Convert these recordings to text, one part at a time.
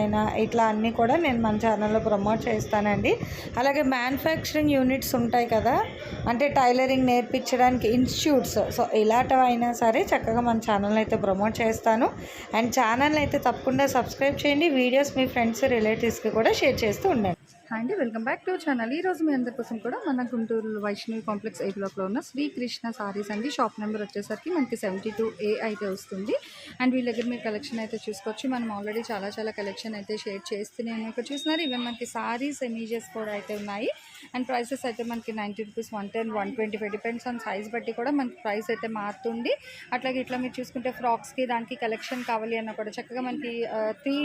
అయినా ఇట్లా అన్నీ కూడా నేను మన ఛానల్లో ప్రమోట్ చేస్తానండి. అలాగే మ్యానుఫ్యాక్చరింగ్ యూనిట్స్ ఉంటాయి కదా అంటే టైలరింగ్ నేర్పించడానికి ఇన్స్టిట్యూట్స్ సో ఇలాంటివి అయినా సరే చక్కగా మన ఛానల్ అయితే ప్రమోట్ చేస్తాను. అండ్ ఛానల్ అయితే తప్పకుండా సబ్స్క్రైబ్ చేయండి. వీడియోస్ మీ ఫ్రెండ్స్ రిలేటివ్స్కి కూడా షేర్ చేస్తూ ఉండండి. హాయ్ అండి వెల్కమ్ బ్యాక్ టు ఛానల్ ఈ రోజు మీ అందరి కోసం కూడా మన గుంటూరు వైష్ణవి కాంప్లెక్స్ ఏ బ్లాక్లో ఉన్న శ్రీకృష్ణ సారీస్ అండి. షాప్ నెంబర్ వచ్చేసరికి మనకి సెవెంటీ టూ ఏ అయితే వస్తుంది. అండ్ వీళ్ళ దగ్గర మీరు కలెక్షన్ అయితే చూసుకోవచ్చు. మనం ఆల్రెడీ చాలా చాలా కలెక్షన్ అయితే షేర్ చేస్తూనే ఉన్నాం. ఇక్కడ చూస్తున్నారు ఇవి మనకి సారీస్ ఇమేజెస్ కూడా అయితే ఉన్నాయి. అండ్ ప్రైసెస్ అయితే మనకి ninety rupees one ten one twenty five depends on size బట్టి కూడా మనకి ప్రైస్ అయితే మారుతుంది. అట్లాగే ఇట్లా మీరు చూసుకుంటే ఫ్రాక్స్కి దానికి కలెక్షన్ కావాలి అన్న కూడా చక్కగా మనకి uh, three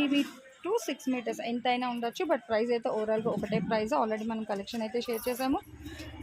to six metres ఎంతైనా ఉండొచ్చు బట్ ప్రైస్ అయితే ఓవరాల్గా ఒకటే ప్రైస్ ఆల్రెడీ మనం కలెక్షన్ అయితే షేర్ చేసాము.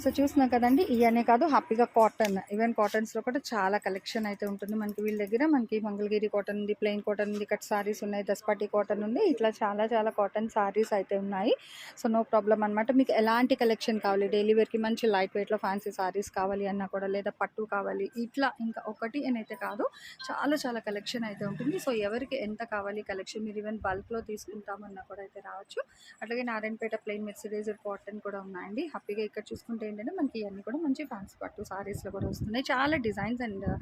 సో చూస్తున్నాం కదండి ఇవన్నీ కాదు హ్యాపీగా కాటన్ ఈవెన్ కాటన్స్లో కూడా చాలా కలెక్షన్ అయితే ఉంటుంది. మనకి వీళ్ళ దగ్గర మనకి మంగళగిరి కాటన్ ఉంది ప్లెయిన్ కాటన్ ఉంది కట్ సారీస్ ఉన్నాయి దస్పటి కాటన్ ఉంది. ఇట్లా చాలా చాలా కాటన్ సారీస్ అయితే ఉన్నాయి. సో నో ప్రాబ్లం అనమాట మీకు ఎలాంటి కలెక్షన్ కావాలి? డైలీ వేర్కి మంచి లైట్ వెయిట్లో ఫ్యాన్సీ సారీస్ కావాలి అన్నా కూడా లేదా పట్టు కావాలి ఇట్లా ఇంకా ఒకటి అని అయితే కాదు. చాలా చాలా కలెక్షన్ అయితే ఉంటుంది. సో ఎవరికి ఎంత కావాలి కలెక్షన్ మీరు ఈవెన్ బల్క్లో తీసుకుంటామన్నా కూడా అయితే రావచ్చు. అట్లాగే నారాయణపేట ప్లెయిన్ మెర్సిడైజర్ కాటన్ కూడా ఉన్నాయండి. హ్యాపీగా ఇక్కడ చూసుకుంటే ఏంటంటే మనకి ఇవన్నీ కూడా మంచి ఫ్యాన్సీ పట్టు సారీస్లో కూడా వస్తున్నాయి. చాలా డిజైన్స్ అండ్లో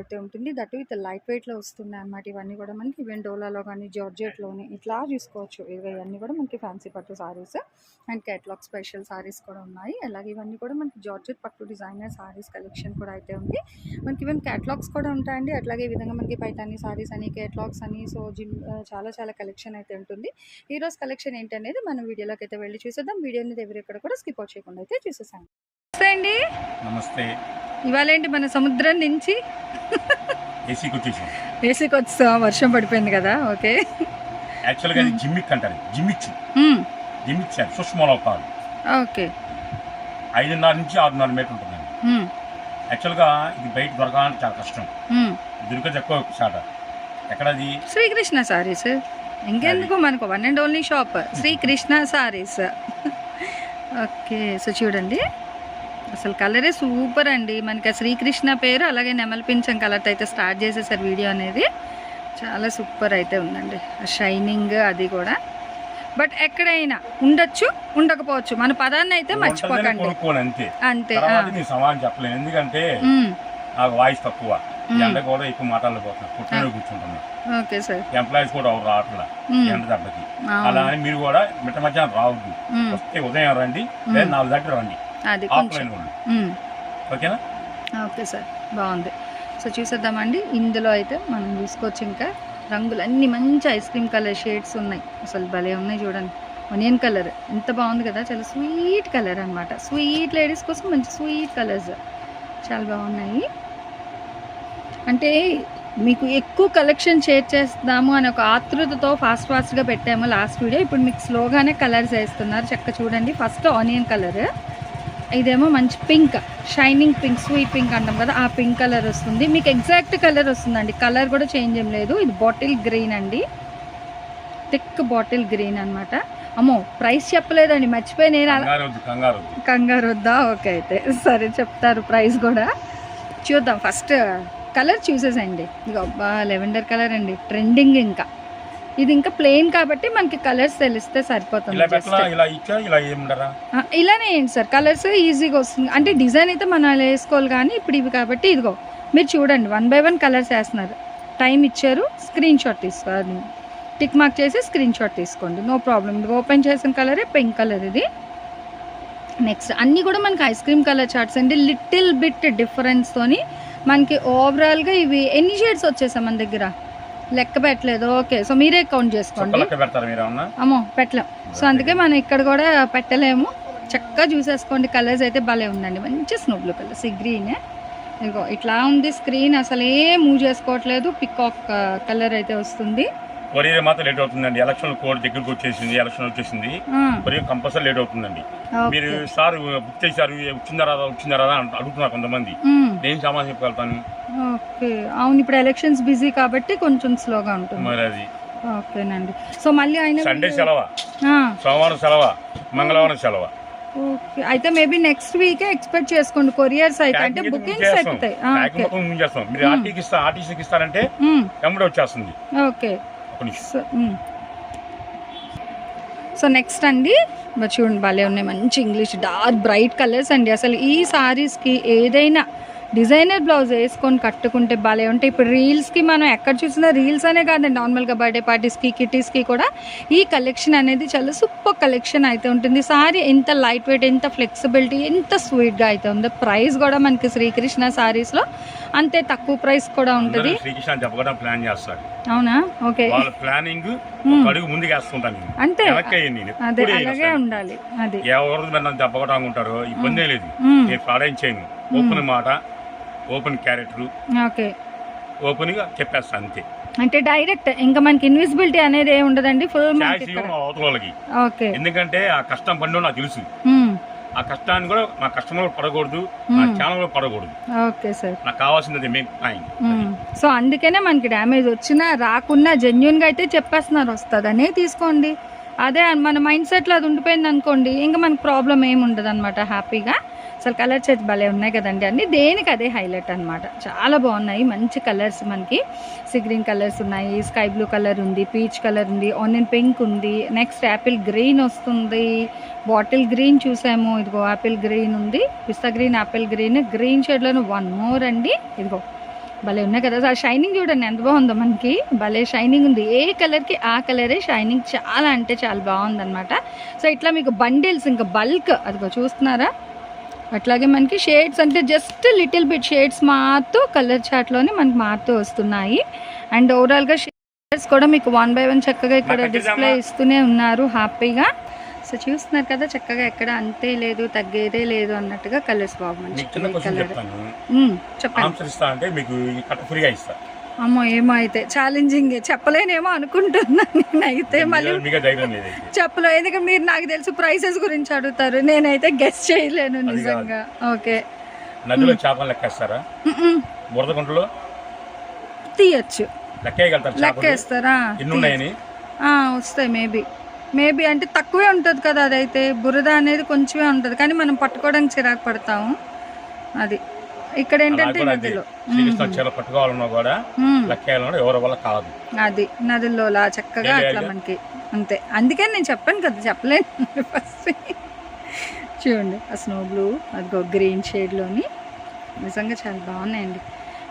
అయితే ఉంటుంది. దట్ విత్ లైట్ వెయిట్లో వస్తున్నాయి అన్నమాట ఇవన్నీ కూడా మనకి. ఈవెన్ డోలాలో కానీ జార్జెట్లోని ఇట్లా చూసుకోవచ్చు. ఇవి ఇవన్నీ కూడా మనకి ఫ్యాన్సీ పట్టు saris and catalogue special saris కూడా ఉన్నాయి. అలాగే ఇవన్నీ కూడా మనకి జార్జెట్ పట్టు డిజైనర్ సారీస్ కలెక్షన్ కూడా అయితే ఉంది. మనకి ఈవెన్ కేటలాగ్స్ కూడా ఉంటాయండి. అట్లాగే ఈ విధంగా మనకి పైతాని సారీస్ అని కేటలాగ్స్ అని సో జిమ్ చాలా చాలా కలెక్షన్ అయితే ఉంటుంది. ఈ రోజు కలెక్షన్ ఏంటనేది మనం వీడియోలోకి అయితే వెళ్ళి చూసేద్దాం. వీడియోని ఎవరు ఎక్కడ కూడా స్కిప్ అవుట్ చేయకుండా అయితే చూసేసాం. నమస్తే అండి. నమస్తే. ఇవాళ ఏంటి మన సముద్రం నుంచి? ఏసీకి వచ్చేసాం వేసికి వచ్చా వర్షం పడిపోయింది కదా ఓకే. యాక్చువల్గా అది జిమ్మిక్ అంటారు. జిమ్మిచ్చి. మ్మ్. జిమ్మిచ్చి అది సుష్మలో కాదు. ఓకే. ఐదున్నర నుంచి ఆరున్నర మీటర్ ఉంటుందండి మ్మ్. యాక్చువల్గా ఇది బయట దొరకాలంటే చాలా కష్టం. దొరికేది ఎక్కువ షాట ఎక్కడది? శ్రీకృష్ణ సారీస్ ఇంకెందుకు మనకు one and only shop Srikrishna saris okay so చూడండి. అసలు కలరే సూపర్ అండి. మనకి ఆ శ్రీకృష్ణ పేరు అలాగే నెమలి పింఛం కలర్తో అయితే స్టార్ట్ చేసేసారు వీడియో అనేది. చాలా సూపర్ అయితే ఉందండి. ఆ షైనింగ్ అది కూడా. బట్ ఎక్కడైనా ఉండొచ్చు ఉండకపోవచ్చు. మన పదాన్ని అయితే మర్చిపోకండి. అంతే. అంతే ఎందుకంటే వాయిస్ తక్కువ. ఎండ కూడా ఎక్కువ మాట్లాడలేకపోతున్నా పుట్టిన కూర్చుంటున్నా ఓకే. సార్. ఎంప్లాయీస్ కూడా ఎవరు రావట్లా. ఎండ దెబ్బకి. అలా అని మీరు కూడా మిట్ట మధ్యాహ్నం రావద్దు. వస్తే ఉదయం రండి లేదా నాలుగు దగ్గర రండి. ఆఫ్లైన్. ఓకేనా? Okay sir. బాగుంది. సో చూసేద్దామండి. ఇందులో అయితే మనం చూసుకోవచ్చు ఇంకా రంగులు అన్ని మంచి ఐస్ క్రీమ్ కలర్ షేడ్స్ ఉన్నాయి. అసలు భలే ఉన్నాయి చూడండి. ఒనియన్ కలర్ ఎంత బాగుంది కదా. చాలా స్వీట్ కలర్ అనమాట స్వీట్ లేడీస్ కోసం మంచి స్వీట్ కలర్స్. చాలా బాగున్నాయి. అంటే మీకు ఎక్కువ కలెక్షన్ షేర్ చేస్తాము అని ఒక ఆతృతతో ఫాస్ట్ ఫాస్ట్గా పెట్టాము లాస్ట్ వీడియో ఇప్పుడు మీకు స్లోగానే కలర్స్ వేస్తున్నారు. చక్క చూడండి. ఫస్ట్ ఆనియన్ కలర్ ఇదేమో మంచి pink shining pink sweet pink అంటాం కదా ఆ పింక్ కలర్ వస్తుంది. మీకు ఎగ్జాక్ట్ కలర్ వస్తుందండి. కలర్ కూడా చేంజ్ ఏం లేదు. ఇది బాటిల్ గ్రీన్ అండి. థిక్ బాటిల్ గ్రీన్ అన్నమాట. అమ్మో ప్రైస్ చెప్పలేదండి. మర్చిపోయి నేను కంగారు వద్దా ఓకే అయితే. సరే చెప్తారు ప్రైస్ కూడా. చూద్దాం. ఫస్ట్ కలర్ చూసేసండి ఇక అబ్బా లెవెండర్ కలర్ అండి. ట్రెండింగ్ ఇంకా. ఇది ఇంకా ప్లెయిన్ కాబట్టి మనకి కలర్స్ తెలిస్తే సరిపోతుంది ఇలానే ఏంటి సార్. కలర్స్ ఈజీగా వస్తుంది. అంటే డిజైన్ అయితే మనం అలా వేసుకోవాలి కానీ ఇప్పుడు ఇవి కాబట్టి ఇదిగో మీరు చూడండి. వన్ బై వన్ కలర్స్ వేస్తున్నారు. టైం ఇచ్చారు. స్క్రీన్ షాట్ తీసుకోవాలి టిక్ మార్క్ చేసి స్క్రీన్ షాట్ తీసుకోండి. No problem. ఇది ఓపెన్ చేసిన కలరే పింక్ కలర్ ఇది. నెక్స్ట్ అన్నీ కూడా మనకి ఐస్ క్రీమ్ కలర్ చార్ట్స్ అండి. లిటిల్ బిట్ డిఫరెన్స్తోని మనకి ఓవరాల్గా ఇవి ఎన్ని షేడ్స్ వచ్చేసాయి మన దగ్గర? లెక్క పెట్టలేదు. ఓకే సో మీరే కౌంట్ చేసుకోండి. అమ్మో పెట్టలేం. సో అందుకే మనం ఇక్కడ కూడా పెట్టలేము. చక్కగా చూసేసుకోండి. కలర్స్ అయితే భలే ఉందండి. మంచి snow blue colour sea green ఇదిగో ఇట్లా ఉంది స్క్రీన్ అసలు ఏం మూవ్ చేసుకోవట్లేదు పికాక్ కలర్ అయితే వస్తుంది. కొరియర్ మాత్రం లేట్ అవుతుందండి. ఎలక్షన్ కోడ్ దగ్గరకు వచ్చేసింది ఎలక్షన్ వచ్చేసింది. కొరియర్ కంపల్సరీ లేట్ అవుతుందండి. మీరు సార్ బుక్ చేశారు వచ్చిందా రాదా వచ్చిందా రాదా అడుగుతున్నారు కొంతమంది. నేను సమాధానం చెప్పగలుగుతాను. అవును ఇప్పుడు ఎలక్షన్స్ బిజీ కాబట్టి కొంచెం స్లోగా ఉంటుంది. మరి అది. ఓకేనండి. సో మళ్ళీ ఆయన సండే సెలవా? సోమవారం సెలవా? మంగళవారం సెలవా? ఓకే. అయితే మేబీ నెక్స్ట్ వీకే ఎక్స్పెక్ట్ చేసుకోండి. కొరియర్స్ అయితే అంటే బుకింగ్స్. ఎక్కుతాయి. మీరు ఆర్టీకి ఇస్తా ఆర్టీసీకి ఇస్తారంటే వెంబడి వచ్చేస్తుంది. ఓకే. సో సో నెక్స్ట్ అండి. చూడండి భలే ఉన్నాయి. మంచి ఇంగ్లీష్ డార్క్ బ్రైట్ కలర్స్ అండి. అసలు ఈ సారీస్కి ఏదైనా డిజైనర్ బ్లౌజ్ వేసుకొని కట్టుకుంటే భలే ఉంటాయి. ఇప్పుడు రీల్స్కి మనం ఎక్కడ చూసినా రీల్స్ అనే కాదండి నార్మల్గా బర్త్డే పార్టీస్కి కిటీస్కి కూడా ఈ కలెక్షన్ అనేది చాలా సూపర్ కలెక్షన్ అయితే ఉంటుంది. సారీ ఎంత లైట్ వెయిట్ ఎంత ఫ్లెక్సిబిలిటీ ఎంత స్వీట్గా అయితే ఉంది. ప్రైస్ కూడా మనకి శ్రీకృష్ణ సారీస్లో అంతే తక్కువ ప్రైస్ కూడా ఉంటుంది. అందరూ శ్రీకృష్ణ చెప్పడం ప్లాన్ చేస్తారు. అవునా? ఓకే. ప్లానింగ్. అడుగు ముందుకు వేస్తుంటాను అంతే. అదే అలాగే. ఉండాలి. అది. ఎవరు నన్ను ఉంటారో ఇబ్బంది లేదు. నేను మాట. Open character okay. ఓపెన్గా చెప్పేస్తాను అంతే. అంటే డైరెక్ట్ ఇంకా మనకి ఇన్విజిబిలిటీ అనేది ఏమి ఉండదండి? ఫుల్ మనకి ఛాయిస్ ఇక్కడ. ఇవ్వను అవతల వాళ్ళకి. ఓకే. ఎందుకంటే ఆ కష్టం పండు నాకు తెలుసు. ఆ కష్టాన్ని కూడా నా కస్టమర్ పడకూడదు నా మ్మ్. ఛానల్ కూడా పడకూడదు. Okay sir. నాకు కావాల్సింది మ్మ్. సో అందుకనే మనకి డ్యామేజ్ వచ్చినా రాకున్నా జెన్యున్గా అయితే చెప్పేస్తున్నారు వస్తుందనే తీసుకోండి. అదే మన మైండ్ సెట్లో అది ఉండిపోయింది అనుకోండి ఇంకా మనకి ప్రాబ్లం ఏమి ఉండదు అనమాట హ్యాపీగా. అసలు కలర్ అయితే భలే ఉన్నాయి కదండి. అన్ని దేనికి అదే హైలైట్ అనమాట చాలా బాగున్నాయి. మంచి కలర్స్ మనకి. సీ గ్రీన్ కలర్స్ ఉన్నాయి. స్కై బ్లూ కలర్ ఉంది. పీచ్ కలర్ ఉంది. ఆనియన్ పింక్ ఉంది. నెక్స్ట్ యాపిల్ గ్రీన్ వస్తుంది. బాటిల్ గ్రీన్ చూసాము. ఇదిగో యాపిల్ గ్రీన్ ఉంది. పిస్తా గ్రీన్ యాపిల్ గ్రీన్. గ్రీన్ షేడ్లోనే వన్ మోర్ అండి. ఇదిగో భలే ఉన్నాయి కదా. ఆ షైనింగ్ చూడండి. ఎంత బాగుందో మనకి. భలే షైనింగ్ ఉంది. ఏ కలర్కి ఆ కలరే షైనింగ్ చాలా అంటే చాలా బాగుందన్నమాట. సో ఇట్లా మీకు బండిల్స్ ఇంకా బల్క్ అదిగో చూస్తున్నారా? అట్లాగే మనకి షేడ్స్ అంటే జస్ట్ లిటిల్ బిట్ షేడ్స్ మారుతూ కలర్ చార్ట్లోనే మనకి మారుతూ వస్తున్నాయి. అండ్ ఓవరాల్గా షేడ్స్ కూడా మీకు వన్ బై వన్ చక్కగా ఇక్కడ డిస్ప్లే? ఇస్తూనే ఉన్నారు హ్యాపీగా. సో చూస్తున్నారు కదా చక్కగా ఎక్కడ అంతే లేదు తగ్గేదే లేదు అన్నట్టుగా కలర్స్ బాగా మంచి మీకు చిన్న క్వశ్చన్ కలర్ చెప్తాను. చెప్పండి. మీకు ఫ్రీగా అమ్మో ఏమో అయితే. ఛాలెంజింగ్ చెప్పలేనేమో అనుకుంటున్నా నేనైతే. మళ్ళీ మీకు ధైర్యం లేదు అయితే. చెప్పలే. ఎందుకంటే మీరు నాకు తెలుసు ప్రైసెస్ గురించి అడుగుతారు. నేనైతే గెస్ చేయలేను నిజంగా. ఓకే నదిలో చేపలు లెక్కేస్తారా? మ్మ్. బురద గుంటలో? తీయచ్చు. లెక్కేస్తారా? ఎన్ని వస్తాయి మేబీ మేబీ అంటే తక్కువే ఉంటుంది కదా అదైతే. బురద అనేది కొంచెమే ఉంటుంది. కానీ మనం పట్టుకోవడానికి చిరాకు పడతాము. అది. ఇక్కడ ఏంటంటే నదిలో. శ్రీకృష్ణ చీర పట్టుకోవాలన్నా కూడా మ్మ్. లెక్కేయాలన్నా ఎవరి వల్ల కాదు. అది నదుల్లో లా చక్కగా అట్లా. మనకి అంతే. అందుకని నేను చెప్పాను కదా చెప్పలేను ఫస్ట్ చూడండి ఆ స్నో బ్లూ అదిగో గ్రీన్ షేడ్లోని నిజంగా చాలా బాగున్నాయండి.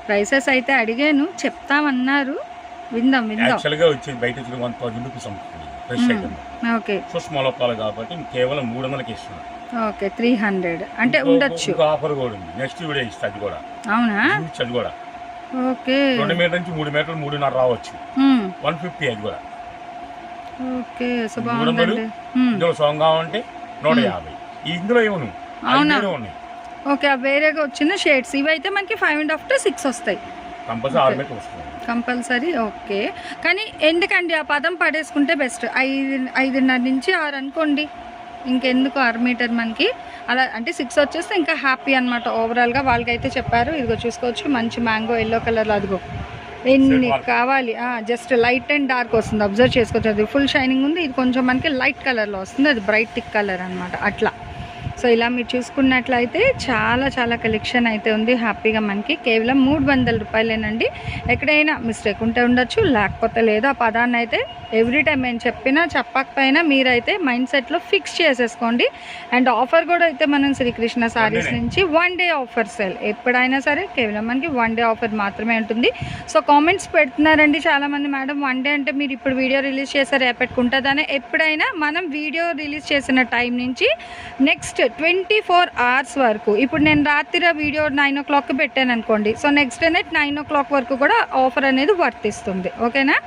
ప్రైసెస్ అయితే అడిగాను చెప్తామన్నారు. విందాం విందాం. యాక్చువల్గా బయట వచ్చి వన్ థౌసండ్ రూపీస్ అమ్ముతుంది ఫ్రెష్ మ్మ్. Item okay. సూక్ష్మ లోపాలు కాబట్టి కేవలం మూడు వందలకి ఇస్తున్నాను. ఓకే త్రీ హండ్రెడ్ అంటే ఉండొచ్చు. ఆఫర్ కూడా ఉంది. నెక్స్ట్ వీడియో ఇస్తా అది కూడా. అవునా? అది కూడా. ఓకే. రెండు మీటర్ నుంచి మూడు మీటర్లు మూడున్నర రావచ్చు. వన్ ఫిఫ్టీ అది కూడా. Okay so? బాగుందండి. ఇందులో సోంగ్ కావాలంటే నూట యాభై. ఇందులో ఏమను? అవునా? ఓకే ఆ వేరేగా వచ్చిన షేడ్స్ ఇవి అయితే మనకి five and half to six వస్తాయి. Compulsory okay. కానీ ఎందుకండి ఆ పదం పడేసుకుంటే బెస్ట్ ఐదు ఐదున్నర నుంచి ఆరు అనుకోండి. ఇంకెందుకు ఆరు మీటర్ మనకి? అలా అంటే సిక్స్ వచ్చేస్తే ఇంకా హ్యాపీ అనమాట ఓవరాల్గా వాళ్ళకైతే చెప్పారు. ఇదిగో చూసుకోవచ్చు. మంచి మ్యాంగో ఎల్లో కలర్లో అదిగో. ఎన్ని. కావాలి? జస్ట్ లైట్ అండ్ డార్క్ వస్తుంది. అబ్జర్వ్ చేసుకోవచ్చు. అది ఫుల్ షైనింగ్ ఉంది. ఇది కొంచెం మనకి లైట్ కలర్లో వస్తుంది. అది బ్రైట్ థిక్ కలర్ అనమాట అట్లా. సో ఇలా మీరు చూసుకున్నట్లయితే చాలా చాలా కలెక్షన్ అయితే ఉంది హ్యాపీగా మనకి. కేవలం మూడు వందల రూపాయలేనండి. ఎక్కడైనా మిస్టేక్ ఉంటే ఉండొచ్చు లేకపోతే లేదు. ఆ పదాన్ని అయితే ఎవ్రీ టైం మేము చెప్పినా చెప్పకపోయినా మీరైతే మైండ్ సెట్లో ఫిక్స్ చేసేసుకోండి. అండ్ ఆఫర్ కూడా అయితే మనం శ్రీకృష్ణ సారీస్. నుంచి వన్ డే ఆఫర్ సేల్. ఎప్పుడైనా సరే కేవలం మనకి వన్ డే ఆఫర్ మాత్రమే ఉంటుంది. సో కామెంట్స్ పెడుతున్నారండి చాలామంది మేడం. వన్ డే అంటే మీరు ఇప్పుడు వీడియో రిలీజ్ చేశారు ఎప్పటికుంటుందని ఎప్పుడైనా మనం వీడియో రిలీజ్ చేసిన టైం నుంచి నెక్స్ట్ ట్వంటీ ఫోర్ అవర్స్ వరకు. ఇప్పుడు నేను రాత్రి వీడియో నైన్ ఓ క్లాక్ పెట్టాను అనుకోండి. So next day night nine o'clock వరకు కూడా ఆఫర్ అనేది వర్తిస్తుంది. ఓకేనా?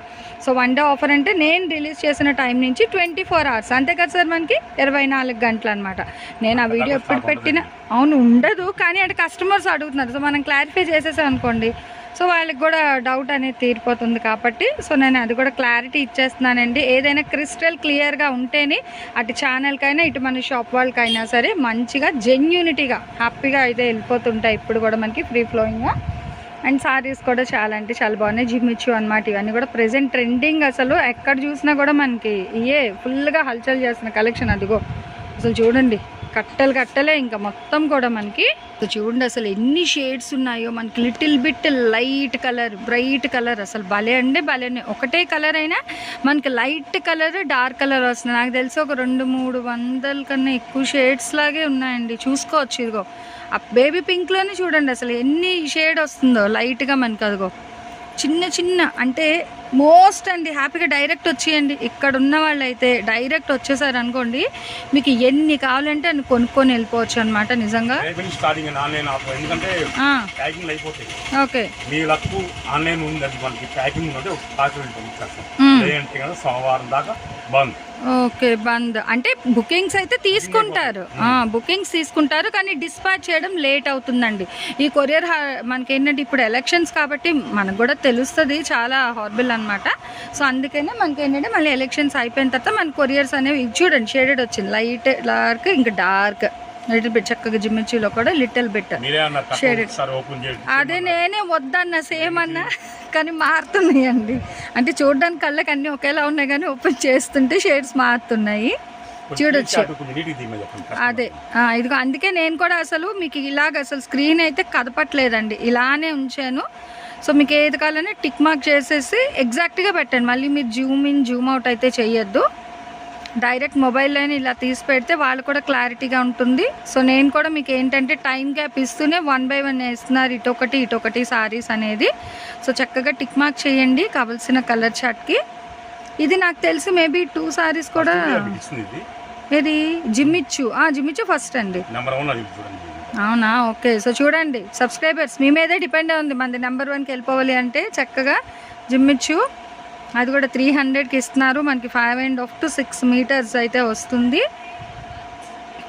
సో వన్ డే ఆఫర్ అంటే నేను రిలీజ్ చేసిన టైం నుంచి ట్వంటీ ఫోర్ అవర్స్. అంతే కదా సార్ మనకి? ఇరవై నాలుగు గంటలు అనమాట నేను ఆ వీడియో ఎప్పుడు పెట్టిన అవును ఉండదు. కానీ అంటే కస్టమర్స్ అడుగుతున్నారు. సో మనం క్లారిఫై చేసేసాం అనుకోండి. సో వాళ్ళకి కూడా డౌట్ అనేది తీరిపోతుంది కాబట్టి సో నేను అది కూడా క్లారిటీ ఇచ్చేస్తున్నానండి. ఏదైనా క్రిస్టల్ క్లియర్గా ఉంటేనే అటు ఛానల్కైనా ఇటు మన షాప్ వాళ్ళకైనా సరే మంచిగా జెన్యూనిటీగా హ్యాపీగా అయితే వెళ్ళిపోతుంటాయి ఇప్పుడు కూడా మనకి ఫ్రీ ఫ్లోయింగ్గా అండ్ సారీస్ కూడా చాలా అంటే చాలా బాగున్నాయి. జిమ్మిచ్చు అనమాట ఇవన్నీ కూడా ప్రజెంట్ ట్రెండింగ్ అసలు. ఎక్కడ చూసినా కూడా మనకి ఇయే ఫుల్గా హల్చల్ చేస్తున్న కలెక్షన్ అదిగో. అసలు చూడండి. కట్టలు కట్టలే ఇంకా మొత్తం కూడా మనకి. చూడండి అసలు ఎన్ని షేడ్స్ ఉన్నాయో మనకి little bit light colour bright colour అసలు భలే అండి భలేనే ఒకటే కలర్ అయినా మనకి లైట్ కలర్ డార్క్ కలర్ వస్తుంది. నాకు తెలిసి ఒక రెండు మూడు వందల కన్నా ఎక్కువ షేడ్స్ లాగే ఉన్నాయండి. చూసుకోవచ్చు ఇదిగో. ఆ బేబీ పింక్లోనే చూడండి అసలు ఎన్ని షేడ్ వస్తుందో లైట్గా మనకి అదిగో. చిన్న చిన్న అంటే మోస్ట్ అండి హ్యాపీగా డైరెక్ట్ వచ్చేయండి. ఇక్కడ ఉన్న వాళ్ళు అయితే డైరెక్ట్ వచ్చేసారు అనుకోండి మీకు ఎన్ని కావాలంటే అన్ని కొనుక్కొని వెళ్ళిపోవచ్చు అనమాట నిజంగా. ఓకే. మీ లక్కు ఆన్లైన్ మనకి. ప్యాకింగ్ ఉంటుంది. కదా సోమవారం దాకా బంద్. ఓకే బంద్. అంటే బుకింగ్స్ అయితే తీసుకుంటారు. బుకింగ్స్ తీసుకుంటారు కానీ డిస్పాచ్ చేయడం లేట్ అవుతుందండి. ఈ కొరియర్ హా- మనకి ఏంటంటే ఇప్పుడు ఎలక్షన్స్ కాబట్టి మనకు కూడా తెలుస్తుంది చాలా హార్బిల్ అనమాట సో అందుకనే మనకి ఏంటంటే మళ్ళీ ఎలక్షన్స్ అయిపోయిన తర్వాత మన కొరియర్స్ అనేవి చూడండి షేడెడ్ వచ్చింది. లైట్ డార్క్ ఇంకా డార్క్. లిటిల్ బిట్ చక్కగా జిమ్మిచ్చిలో కూడా లిటిల్ బిట్. అదే నేనే వద్దన్న సేమ్ అన్న. కానీ మారుతున్నాయండి. అంటే చూడడానికి కళ్ళకి అన్నీ ఒకేలా ఉన్నాయి కానీ ఓపెన్ చేస్తుంటే షేడ్స్ మారుతున్నాయి. చూడొచ్చు. అదే. ఇదిగో అందుకే నేను కూడా అసలు మీకు ఇలాగ అసలు స్క్రీన్ అయితే కదపట్లేదండి. ఇలానే ఉంచాను. సో మీకు ఏది కావాలని టిక్ మార్క్ చేసేసి ఎగ్జాక్ట్గా పెట్టండి. మళ్ళీ మీరు జూమ్ ఇన్ జూమ్ అవుట్ అయితే చేయొద్దు డైరెక్ట్ మొబైల్లోనే ఇలా తీసి పెడితే వాళ్ళు కూడా క్లారిటీగా ఉంటుంది. సో నేను కూడా మీకు ఏంటంటే టైం గ్యాప్ ఇస్తూనే వన్ బై వన్ వేస్తున్నారు. ఇటొకటి ఇటొకటి సారీస్ అనేది. సో చక్కగా టిక్ మార్క్ చేయండి కావాల్సిన కలర్ చార్ట్కి ఇది నాకు తెలిసి మేబీ టూ సారీస్ కూడా ఇది. జిమ్మిచ్చు ఆ జిమ్మిచ్చు ఫస్ట్ అండి. అవునా? ఓకే. సో చూడండి. సబ్స్క్రైబర్స్ మీ మీదే డిపెండ్ ఉంది. మనది నెంబర్ వన్కి వెళ్ళిపోవాలి అంటే చక్కగా జిమ్మిచ్చు అది కూడా త్రీ హండ్రెడ్కి ఇస్తున్నారు. మనకి five and half to six metres అయితే వస్తుంది.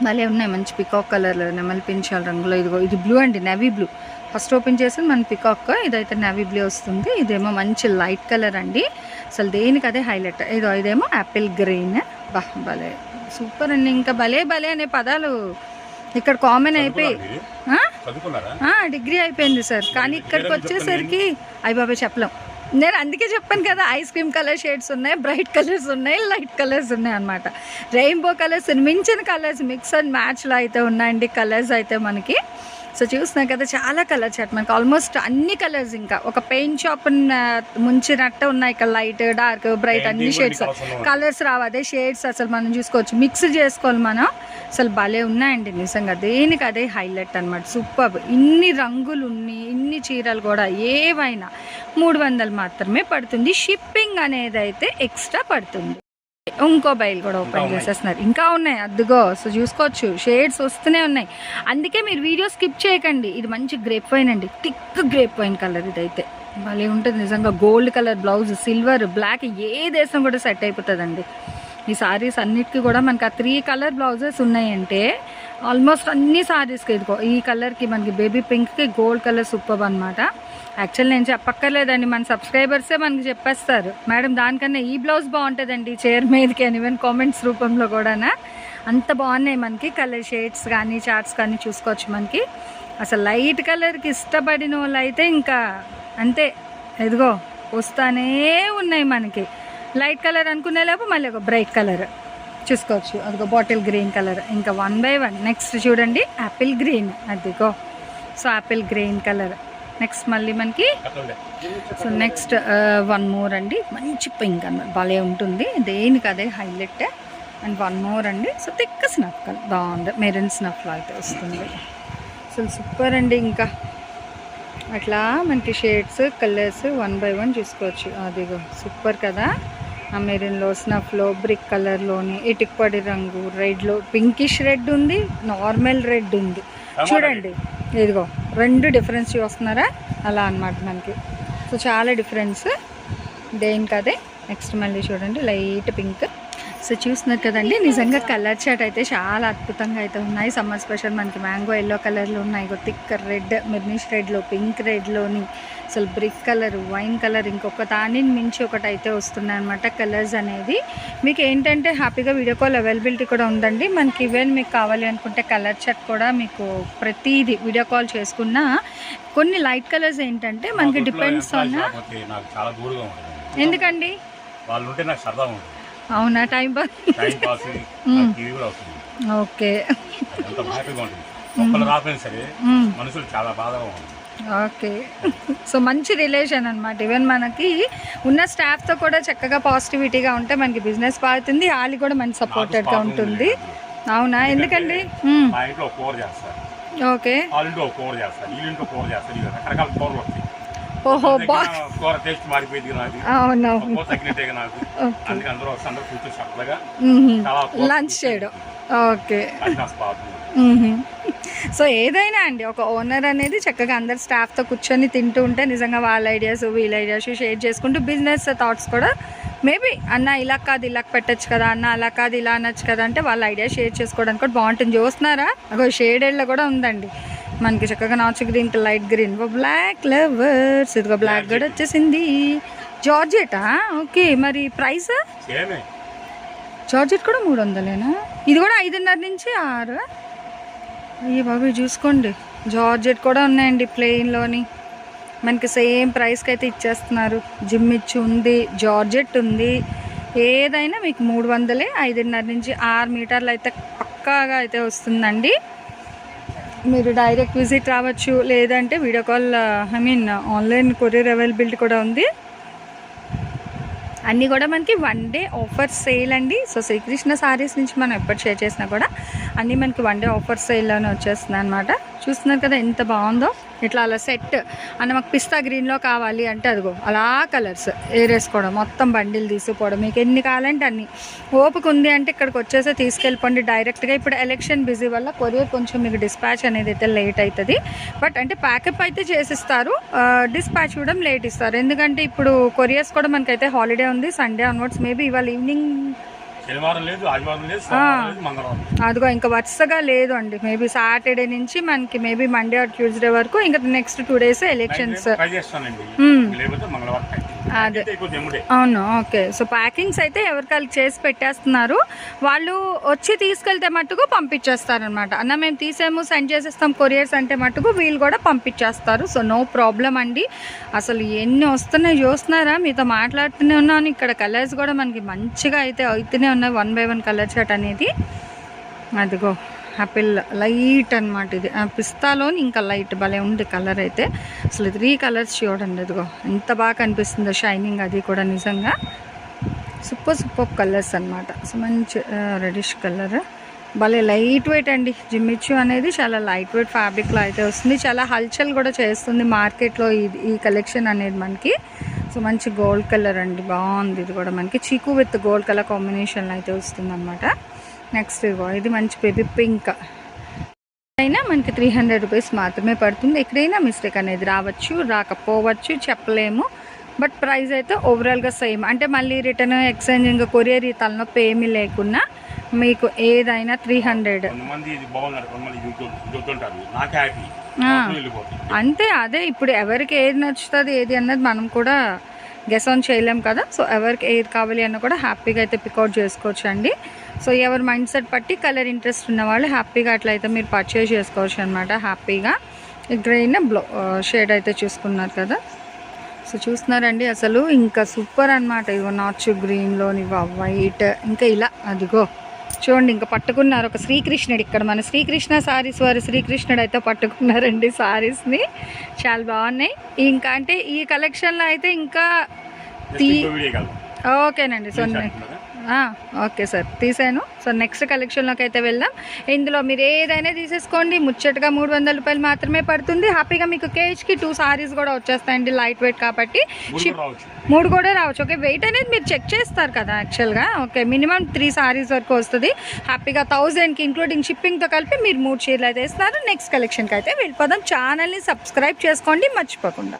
భలే ఉన్నాయి మంచి పికాక్ కలర్లో నెమలి పించాల రంగులో. ఇదిగో ఇది బ్లూ అండి నెవీ బ్లూ ఫస్ట్ ఓపెన్ చేసి మన పికాక్ ఇదైతే నెవీ బ్లూ వస్తుంది. ఇదేమో మంచి లైట్ కలర్ అండి. అసలు దేనికి అదే హైలైట్ ఇదో ఇదేమో యాపిల్ గ్రీన్ బా భలే. సూపర్ అండి. ఇంకా భలే భలే అనే పదాలు ఇక్కడ కామన్ అయిపోయి డిగ్రీ అయిపోయింది సార్ కానీ ఇక్కడికి వచ్చేసరికి అయ్యి బాబాయ్ చెప్పలేం. నేను అందుకే చెప్పాను కదా ఐస్ క్రీమ్ కలర్ షేడ్స్ ఉన్నాయి బ్రైట్ కలర్స్ ఉన్నాయి లైట్ కలర్స్ ఉన్నాయి అనమాట రెయిన్బో కలర్స్ మించిన కలర్స్ మిక్స్ అండ్ మ్యాచ్లో అయితే ఉన్నాయండి కలర్స్ అయితే మనకి. సో చూస్తున్నాం కదా చాలా కలర్ చాట్ మనకి ఆల్మోస్ట్ అన్ని కలర్స్ ఇంకా. ఒక పెయింట్ షాప్ ముంచినట్టు ఉన్నాయి ఇక్కడ. లైట్ డార్క్ బ్రైట్ అన్ని షేడ్స్. కలర్స్ రావు. అదే షేడ్స్ అసలు మనం చూసుకోవచ్చు. మిక్స్ చేసుకోవాలి మనం. అసలు భలే ఉన్నాయండి నిజంగా. దేనికి అదే హైలైట్ అనమాట సూపర్ ఇన్ని రంగులు ఉన్నాయి ఇన్ని చీరలు కూడా ఏవైనా మూడు వందలు మాత్రమే పడుతుంది. షిప్పింగ్ అనేది అయితే ఎక్స్ట్రా పడుతుంది. ఇంకో బయలు కూడా ఓపెన్. చేసేస్తున్నారు. ఇంకా ఉన్నాయి. అద్దుగో. సో చూసుకోవచ్చు. షేడ్స్ వస్తూనే ఉన్నాయి. అందుకే మీరు వీడియో స్కిప్ చేయకండి. ఇది మంచి గ్రేప్ వైన్ అండి. థిక్ గ్రేప్ వైన్ కలర్ ఇదైతే. భలే ఉంటుంది నిజంగా. Gold colour blouse silver black ఏ దేశం కూడా సెట్ అయిపోతుందండి. ఈ సారీస్ అన్నిటికీ కూడా మనకి ఆ త్రీ కలర్ బ్లౌజెస్ ఉన్నాయంటే ఆల్మోస్ట్ అన్ని సారీస్కి ఇదిగో ఈ కలర్కి మనకి బేబీ పింక్కి గోల్డ్ కలర్ సూపర్ అనమాట యాక్చువల్ నేను చెప్పక్కర్లేదండి మన సబ్స్క్రైబర్సే మనకి చెప్పేస్తారు. మేడం దానికన్నా ఈ బ్లౌజ్ బాగుంటుందండి చైర్ మీదకి అని ఈవెన్ కామెంట్స్ రూపంలో కూడానా. అంత బాగున్నాయి మనకి కలర్ షేడ్స్ కానీ చార్ట్స్ కానీ చూసుకోవచ్చు మనకి. అసలు లైట్ కలర్కి ఇష్టపడిన వాళ్ళు అయితే ఇంకా అంతే. ఎదుగో వస్తానే ఉన్నాయి మనకి. లైట్ కలర్ అనుకునేలేపు మళ్ళీ ఒక బ్రైట్ కలర్. చూసుకోవచ్చు. అదిగో బాటిల్ గ్రీన్ కలర్. ఇంకా వన్ బై వన్. నెక్స్ట్ చూడండి యాపిల్ గ్రీన్. అదిగో. So apple green colour. Next మళ్ళీ మనకి. సో నెక్స్ట్ వన్ మోర్ అండి. మంచి పింక్ అన్నమాట. భలే ఉంటుంది. దేనికి అదే హైలైట్. అండ్ వన్ మోర్ అండి. So thick snuff colour. బాగుంది. మెరూన్ స్నఫ్లో అయితే వస్తుంది. అసలు సూపర్ అండి ఇంకా. అట్లా మనకి shades colours one by one చూసుకోవచ్చు. అదిగో. సూపర్ కదా. ఆ మెరూన్లో స్నఫ్లో బ్రిక్ కలర్లోని ఇటుక్పడి రంగు రెడ్లో పింకిష్ రెడ్ ఉంది నార్మల్ రెడ్ ఉంది. చూడండి ఇదిగో రెండు డిఫరెన్స్ చూస్తున్నారా? అలా అన్నమాట మనకి. సో చాలా డిఫరెన్స్. దేనికి అదే? నెక్స్ట్ మళ్ళీ చూడండి లైట్ పింక్. సో చూస్తున్నారు కదండి నిజంగా కలర్ చాట్ అయితే చాలా అద్భుతంగా అయితే ఉన్నాయి. సమ్మర్ స్పెషల్ మనకి మ్యాంగో ఎల్లో కలర్లో ఉన్నాయి. థిక్ రెడ్ మెర్నిష్ రెడ్లో పింక్ రెడ్లోని అసలు బ్రిక్ కలర్ వైన్ కలర్ ఇంకొక దానిని మించి ఒకటి అయితే వస్తున్నాయి అనమాట కలర్స్ అనేది. మీకు ఏంటంటే హ్యాపీగా వీడియో కాల్ అవైలబిలిటీ కూడా ఉందండి. మనకి ఈవెన్ మీకు కావాలి అనుకుంటే కలర్ చాట్ కూడా మీకు ప్రతిదీ వీడియో కాల్ చేసుకున్నా కొన్ని లైట్ కలర్స్ ఏంటంటే మనకి డిపెండ్స్ ఆన్ ఎందుకండి? వాళ్ళు ఉంటే నాకు సరదా ఉంటుంది. అవునా? Time pass okay. మనసులు చాలా బాధగా ఉంటుంది ఓకే. సో మంచి రిలేషన్ అనమాట ఈవెన్ మనకి ఉన్న స్టాఫ్తో కూడా చక్కగా పాజిటివిటీగా ఉంటే మనకి బిజినెస్ బాగుతుంది వాళ్ళు కూడా మంచి సపోర్టెడ్గా ఉంటుంది. అవునా? ఎందుకండి? ఓకే. ఓహో కూర టేస్ట్ మారిపోయింది తగ్గినట్టే నాకు. అందుకే అందరూ అందరూ కూర్చొని చక్కగా లంచ్ చేయడం. ఓకే. సో ఏదైనా అండి ఒక ఓనర్ అనేది చక్కగా అందరు స్టాఫ్తో కూర్చొని తింటూ ఉంటే నిజంగా వాళ్ళ ఐడియాస్ వీళ్ళ ఐడియాస్ షేర్ చేసుకుంటూ బిజినెస్ థాట్స్ కూడా మేబీ అన్న ఇలా కాదు ఇలా పెట్టచ్చు కదా అన్న అలా కాదు ఇలా అనొచ్చు కదా అంటే వాళ్ళ ఐడియా షేర్ చేసుకోవడానికి కూడా బాగుంటుంది. చూస్తున్నారా? అగో షేడెడ్లో కూడా ఉందండి. మనకి చక్కగా నాచు green light green. Black lovers ఇదిగో బ్లాక్ కూడా వచ్చేసింది. జార్జెటా? ఓకే మరి ప్రైస్ జార్జెట్ కూడా మూడు వందలేనా? ఇది కూడా ఐదున్నర నుంచి ఆరు? ఈ బాబు చూసుకోండి. జార్జెట్ కూడా ఉన్నాయండి ప్లెయిన్లోని మనకి సేమ్ ప్రైస్కి అయితే ఇచ్చేస్తున్నారు. జిమ్ ఇచ్చి ఉంది జార్జెట్ ఉంది. ఏదైనా మీకు మూడు వందలే ఐదున్నర నుంచి ఆరు మీటర్లు అయితే పక్కాగా అయితే వస్తుందండి. మీరు డైరెక్ట్ విజిట్ రావచ్చు. లేదంటే video call I mean online courier availability కూడా ఉంది. అన్నీ కూడా మనకి వన్ డే ఆఫర్ సేల్ అండి. సో శ్రీకృష్ణ సారీస్ నుంచి మనం ఎప్పుడు షేర్ చేసినా కూడా అన్నీ మనకి వన్ డే ఆఫర్ సేల్లోనే వచ్చేస్తుంది అనమాట చూస్తున్నారు కదా ఎంత బాగుందో. ఇట్లా అలా సెట్. అన్న మాకు పిస్తా గ్రీన్లో కావాలి అంటే అదిగో అలా కలర్స్ ఏరేసుకోవడం మొత్తం బండిలు తీసుకుపోవడం మీకు ఎన్ని కావాలంటే అన్ని. ఓపిక ఉంది అంటే ఇక్కడికి వచ్చేసి తీసుకెళ్ళిపోండి డైరెక్ట్గా. ఇప్పుడు ఎలక్షన్ బిజీ వల్ల కొరియర్ కొంచెం మీకు డిస్పాచ్ అనేది అయితే లేట్ అవుతుంది బట్ అంటే ప్యాకప్ అయితే చేసిస్తారు డిస్పాచ్ కూడా లేట్ ఇస్తారు. ఎందుకంటే ఇప్పుడు కొరియర్స్ కూడా మనకైతే హాలిడే ఉంది సండే ఆన్వర్డ్స్ మేబీ ఇవాళ ఈవినింగ్ శనివారం లేదు ఆదివారం లేదు సోమవారం లేదు మంగళవారం లేదు. అదిగో ఇంకా వరుసగా లేదు అండి మేబీ సాటర్డే నుంచి మనకి మేబీ మండే ఆర్ ట్యూస్డే వరకు ఇంకా next two days elections try చేస్తానండి మ్మ్. లేకపోతే మంగళవారం. అదే. అవును ఓకే. సో ప్యాకింగ్స్ అయితే ఎవరికాళ్ళు చేసి పెట్టేస్తున్నారు. వాళ్ళు వచ్చి తీసుకెళ్తే మట్టుకు పంపించేస్తారనమాట అన్న మేము తీసేము సెండ్ చేసేస్తాం కొరియర్స్ అంటే మట్టుకు వీళ్ళు కూడా పంపించేస్తారు. సో నో ప్రాబ్లం అండి. అసలు ఎన్ని వస్తున్నాయి చూస్తున్నారా? మీతో మాట్లాడుతూనే ఉన్నాను. ఇక్కడ కలర్స్ కూడా మనకి మంచిగా అయితే అవుతూనే ఉన్నాయి. One by one colour shirt అనేది. అదిగో. ఆపిల్ లైట్ అన్నమాట ఇది. ఆ పిస్తాలోని ఇంకా లైట్ భలే ఉంది కలర్ అయితే. అసలు త్రీ కలర్స్ చూడండి ఇదిగో. ఎంత బాగా కనిపిస్తుందో షైనింగ్ అది కూడా నిజంగా. సూపర్ సూపర్ కలర్స్ అనమాట సో మంచి రెడిష్ కలర్. భలే లైట్ వెయిట్ అండి. జిమ్మిచ్చు అనేది చాలా లైట్ వెయిట్ ఫ్యాబ్రిక్లో అయితే వస్తుంది. చాలా హల్చల్ కూడా చేస్తుంది మార్కెట్లో ఇది ఈ కలెక్షన్ అనేది మనకి. సో మంచి గోల్డ్ కలర్ అండి. బాగుంది ఇది కూడా మనకి. చీకు విత్ గోల్డ్ కలర్ కాంబినేషన్లో అయితే వస్తుంది అనమాట నెక్స్ట్ ఇగో ఇది మంచి బేబీ పింక్ అయినా మనకి త్రీ హండ్రెడ్ రూపీస్ మాత్రమే పడుతుంది. ఎక్కడైనా మిస్టేక్ అనేది రావచ్చు రాకపోవచ్చు చెప్పలేము. బట్ ప్రైస్ అయితే ఓవరాల్గా సేమ్ అంటే మళ్ళీ రిటర్న్ ఎక్స్చేంజ్ ఇంకా కొరియర్ ఈ తలనొప్పి ఏమీ లేకున్నా మీకు ఏదైనా త్రీ హండ్రెడ్ అంతే అదే ఇప్పుడు ఎవరికి ఏది నచ్చుతుంది ఏది అన్నది మనం కూడా గెస్ ఆన్ చేయలేం కదా. సో ఎవరికి ఏది కావాలి అన్న కూడా హ్యాపీగా అయితే పికౌట్ చేసుకోవచ్చు అండి సో ఎవరి మైండ్ సెట్ బట్టి కలర్ ఇంట్రెస్ట్ ఉన్న వాళ్ళు హ్యాపీగా అట్లయితే మీరు పర్చేజ్ చేసుకోవచ్చు అనమాట హ్యాపీగా గ్రెయిన్ బ్లో షేడ్ అయితే చూసుకున్నారు కదా. సో చూస్తున్నారండి అసలు ఇంకా సూపర్ అనమాట ఇగో నాచు గ్రీన్లోని వైట్ ఇంకా ఇలా అదిగో. చూడండి ఇంకా పట్టుకున్నారు ఒక శ్రీకృష్ణుడు ఇక్కడ. మన శ్రీకృష్ణ సారీస్ వారు శ్రీకృష్ణుడు అయితే పట్టుకున్నారండి సారీస్ని చాలా బాగున్నాయి. ఇంకా అంటే ఈ కలెక్షన్లో అయితే ఇంకా తీ- ఓకేనండి సో ఓకే సార్. తీసాను. సో నెక్స్ట్ కలెక్షన్లోకి అయితే వెళ్దాం. ఇందులో మీరు ఏదైనా తీసేసుకోండి. ముచ్చటగా మూడు వందల రూపాయలు మాత్రమే పడుతుంది. హ్యాపీగా మీకు కేజ్కి టూ సారీస్ కూడా వచ్చేస్తాయండి లైట్ వెయిట్ కాబట్టి. మూడు కూడా రావచ్చు. ఓకే వెయిట్ అనేది మీరు చెక్ చేస్తారు కదా యాక్చువల్గా ఓకే మినిమం త్రీ సారీస్ వరకు వస్తుంది. హ్యాపీగా థౌజండ్కి ఇంక్లూడింగ్ షిప్పింగ్తో కలిపి మీరు మూడు చీరలు అయితే ఇస్తున్నారు నెక్స్ట్ కలెక్షన్కి అయితే వెళ్ళిపోదాం. ఛానల్ని సబ్స్క్రైబ్ చేసుకోండి. మర్చిపోకుండా.